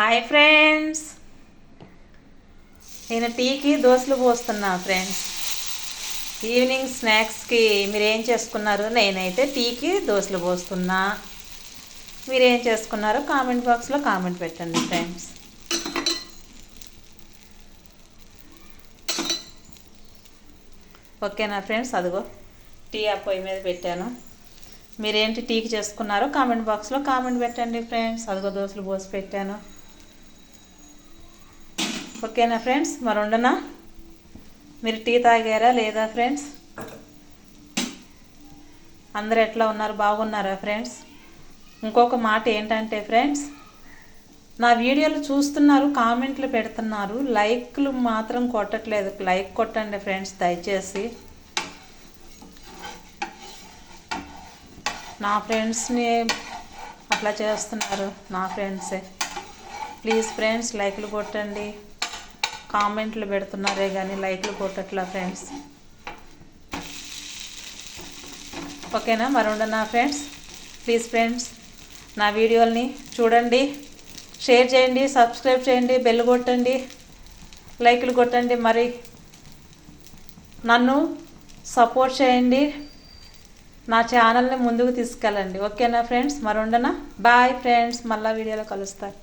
Hi friends నేను టీకి దోశలు పోస్తున్నా ఫ్రెండ్స్ ఈవినింగ్ స్నాక్స్కి మీరు ఏం చేసుకున్నారు? నేనైతే టీకి దోశలు పోస్తున్నా. మీరు ఏం చేసుకున్నారో కామెంట్ బాక్స్లో కామెంట్ పెట్టండి ఫ్రెండ్స్ ఓకేనా ఫ్రెండ్స్ అదిగో టీ ఆ పొయ్యి మీద పెట్టాను. మీరేంటి టీకి చేసుకున్నారో కామెంట్ బాక్స్లో కామెంట్ పెట్టండి ఫ్రెండ్స్ అదిగో దోశలు పోసి పెట్టాను. ఓకేనా ఫ్రెండ్స్? మరి ఉండనా మీరు టీ తాగారా లేదా ఫ్రెండ్స్? అందరు ఎట్లా ఉన్నారు? బాగున్నారా ఫ్రెండ్స్? ఇంకొక మాట ఏంటంటే ఫ్రెండ్స్ నా వీడియోలు చూస్తున్నారు కామెంట్లు పెడుతున్నారు లైక్లు మాత్రం కొట్టట్లేదు. లైక్ కొట్టండి ఫ్రెండ్స్ దయచేసి. నా ఫ్రెండ్స్ని అట్లా చేస్తున్నారు నా ఫ్రెండ్సే. ప్లీజ్ ఫ్రెండ్స్ లైక్లు కొట్టండి. కామెంట్లు పెడుతున్నారే కానీ లైక్లు కొట్టట్లా ఫ్రెండ్స్. ఓకేనా? మరి ఉండనా ఫ్రెండ్స్. ప్లీజ్ ఫ్రెండ్స్ నా వీడియోల్ని చూడండి షేర్ చేయండి సబ్స్క్రైబ్ చేయండి బెల్ కొట్టండి లైక్లు కొట్టండి. మరి నన్ను సపోర్ట్ చేయండి నా ఛానల్ని ముందుకు తీసుకెళ్ళండి. ఓకేనా ఫ్రెండ్స్? మరి ఉండనా బాయ్ ఫ్రెండ్స్. మళ్ళీ వీడియోలో కలుస్తారు